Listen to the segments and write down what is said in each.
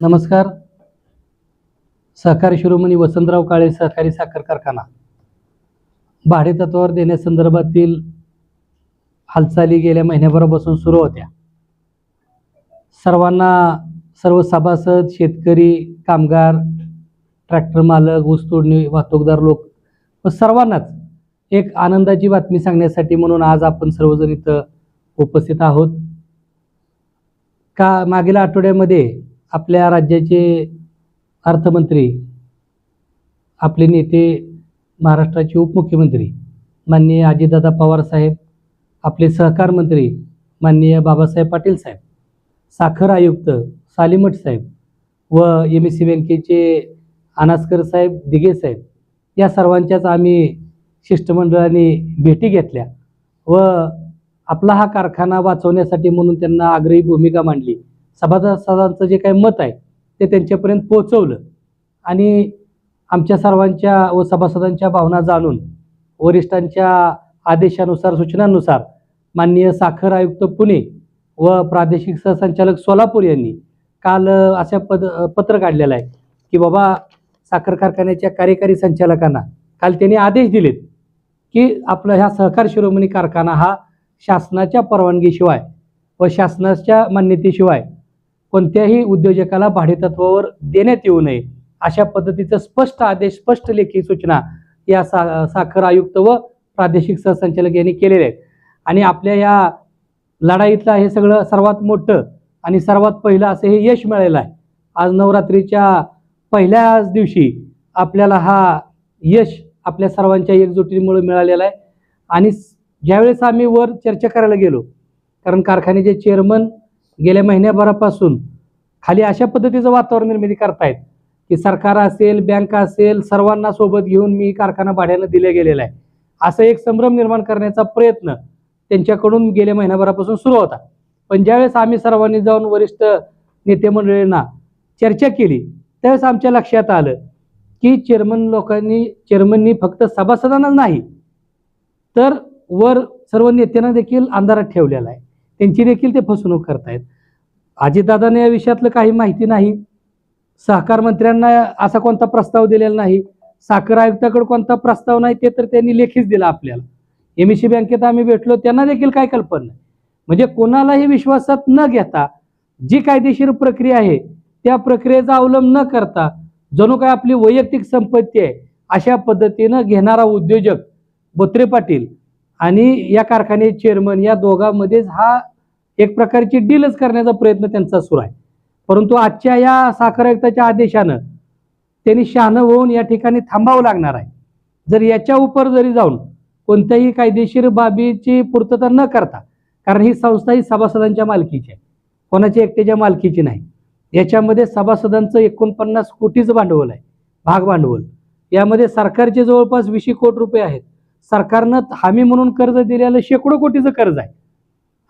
नमस्कार. सहकारी शिरोमणी वसंतराव काळे सहकारी साखर कारखाना. भाडे तत्वावर देण्यासंदर्भातील हालचाली गेल्या महिन्याभरापासून सुरू होत्या. सर्वांना सर्व सभासद शेतकरी कामगार ट्रॅक्टर मालक ऊसतोडणी वाहतूकदार लोक व सर्वांनाच एक आनंदाची बातमी सांगण्यासाठी म्हणून आज आपण सर्वजण इथं उपस्थित आहोत. का मागील आठवड्यामध्ये आपल्या राज्याचे अर्थमंत्री आपले नेते महाराष्ट्राचे उपमुख्यमंत्री माननीय अजितदादा पवार साहेब आपले सहकार मंत्री माननीय बाबासाहेब पाटील साहेब साखर आयुक्त सालीमठ साहेब व एम एस सी बँकेचे अनासकर साहेब दिघे साहेब या सर्वांच्याच आम्ही शिष्टमंडळाने भेटी घेतल्या व आपला हा कारखाना वाचवण्यासाठी म्हणून त्यांना आग्रही भूमिका मांडली. सभासदांचं जे काही मत आहे ते त्यांच्यापर्यंत पोहोचवलं. आणि आमच्या सर्वांच्या व सभासदांच्या भावना जाणून वरिष्ठांच्या आदेशानुसार सूचनांनुसार माननीय साखर आयुक्त पुणे व प्रादेशिक सहसंचालक सोलापूर यांनी काल असं अशा पद पत्र काढलेलं आहे की बाबा साखर कारखान्याच्या कार्यकारी संचालकांना काल त्यांनी आदेश दिलेत की आपला ह्या सहकार शिरोमणी कारखाना हा शासनाच्या परवानगीशिवाय व शासनाच्या मान्यतेशिवाय कोणत्याही उद्योजकाला भाडेतत्वावर देण्यात येऊ नये अशा पद्धतीचं स्पष्ट आदेश स्पष्ट लेखी सूचना या सा साखर आयुक्त व प्रादेशिक सहसंचालक यांनी केलेल्या आहेत. आणि आपल्या या लढाईतलं हे सगळं सर्वात मोठं आणि सर्वात पहिलं असं हे यश मिळालेलं आहे. आज नवरात्रीच्या पहिल्याच दिवशी आपल्याला हा यश आपल्या सर्वांच्या एकजुटीमुळे मिळालेला आहे. आणि ज्यावेळेस आम्ही वर चर्चा करायला गेलो कारण कारखान्याचे चेअरमन गेल्या महिन्याभरापासून खाली अशा पद्धतीचं वातावरण निर्मिती करतायत की सरकार असेल बँक असेल सर्वांना सोबत घेऊन मी कारखाना भाड्यानं दिले गेलेला आहे. असं एक संभ्रम निर्माण करण्याचा प्रयत्न त्यांच्याकडून गेल्या महिन्याभरापासून सुरू होता. पण ज्यावेळेस आम्ही सर्वांनी जाऊन वरिष्ठ नेते मंडळींना चर्चा केली त्यावेळेस आमच्या लक्षात आलं की चेअरमन लोकांनी चेअरमननी फक्त सभासदांनाच नाही तर वर सर्व नेत्यांना देखील अंधारात ठेवलेला आहे. त्यांची देखील ते फसवणूक करतायत. अजितदादाने या विषयातलं काही माहिती नाही. सहकार मंत्र्यांना असा कोणता प्रस्ताव दिलेला नाही. साखर आयुक्ताकडे कोणता प्रस्ताव नाही ते तर त्यांनी लेखीच दिला आपल्याला. एम सी बँकेत आम्ही भेटलो त्यांना देखील काय कल्पना नाही. म्हणजे कोणालाही विश्वासात न घेता जी कायदेशीर प्रक्रिया आहे त्या प्रक्रियेचा अवलंब न करता जणू काय आपली वैयक्तिक संपत्ती आहे अशा पद्धतीनं घेणारा उद्योजक बोत्रे पाटील आणि या कारखाने चेअरमन या दोघांमध्येच हा एक प्रकारची डीलच करण्याचा प्रयत्न त्यांचा सुरू आहे. परंतु आजच्या या साखर आयुक्ताच्या आदेशानं त्यांनी शहाणं होऊन या ठिकाणी थांबावं लागणार आहे. जर याच्या उपर जरी जाऊन कोणत्याही कायदेशीर बाबीची पूर्तता न करता कारण ही संस्था ही सभासदांच्या मालकीची आहे. कोणाच्या एकट्याच्या मालकीची नाही. याच्यामध्ये सभासदांचं एकोणपन्नास कोटीचं भांडवल आहे. भाग भांडवल. यामध्ये सरकारचे जवळपास वीसशे कोटी रुपये आहेत. सरकारनं हमी म्हणून कर्ज दिलेलं शेकडो कोटीचं कर्ज आहे.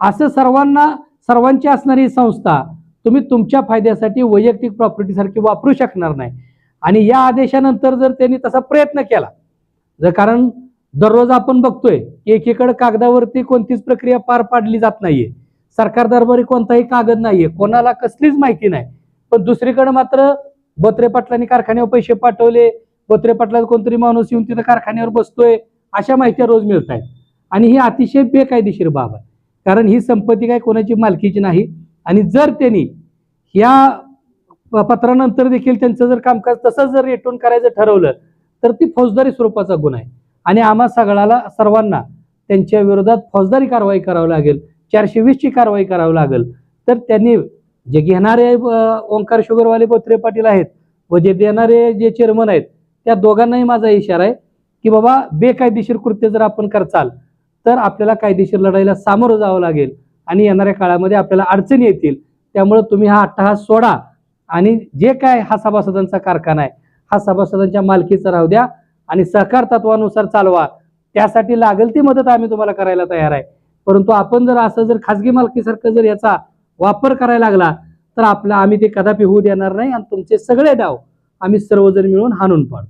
असं सर्वांना सर्वांची असणारी संस्था तुम्ही तुमच्या फायद्यासाठी वैयक्तिक प्रॉपर्टीसारखी वापरू शकणार नाही. आणि या आदेशानंतर जर त्यांनी तसा प्रयत्न केला जर कारण दररोज आपण बघतोय की एकीकडे कागदावरती कोणतीच प्रक्रिया पार पाडली जात नाहीये. सरकार दरबारी कोणताही कागद नाहीये. कोणाला कसलीच माहिती नाही. पण दुसरीकडे मात्र बोत्रे पाटलांनी कारखान्यावर पैसे पाठवले. बोत्रे पाटलाचा कोणतरी माणूस येऊन तिथं कारखान्यावर बसतोय. अशा माहित्या रोज मिळत आहेत. आणि ही अतिशय बेकायदेशीर बाब आहे. कारण ही संपत्ती काय कोणाची मालकीची नाही. आणि जर त्यांनी या पत्रानंतर देखील त्यांचं जर कामकाज तसंच जर रेटून करायचं ठरवलं तर ती फौजदारी स्वरूपाचा गुन्हा आहे. आणि आम्हा सगळ्याला सर्वांना त्यांच्या विरोधात फौजदारी कारवाई करावी लागेल चारशे वीसची कारवाई करावी लागेल. तर त्यांनी जे घेणारे ओंकार शुगरवाले बोत्रे पाटील आहेत व जे देणारे जे चेअरमन आहेत त्या दोघांनाही माझा इशारा आहे. की बाबा बेकायदेशीर कृत्य जर आपण करचाल तर आपल्याला कायदेशीर लढाईला सामोरं जावं लागेल आणि येणाऱ्या काळामध्ये आपल्याला अडचणी येतील. त्यामुळं तुम्ही हा अट्टहास सोडा आणि जे काय हा सभासदांचा कारखाना आहे हा सभासदांच्या मालकीचा राहू द्या आणि सहकार तत्वानुसार चालवा. त्यासाठी लागेल ती मदत आम्ही तुम्हाला करायला तयार आहे. परंतु आपण जर असं जर खाजगी मालकीसारखं जर याचा वापर करायला लागला तर आपला आम्ही ते कदापि होऊ देणार नाही आणि तुमचे सगळे डाव आम्ही सर्वजण मिळून हाणून पाडू.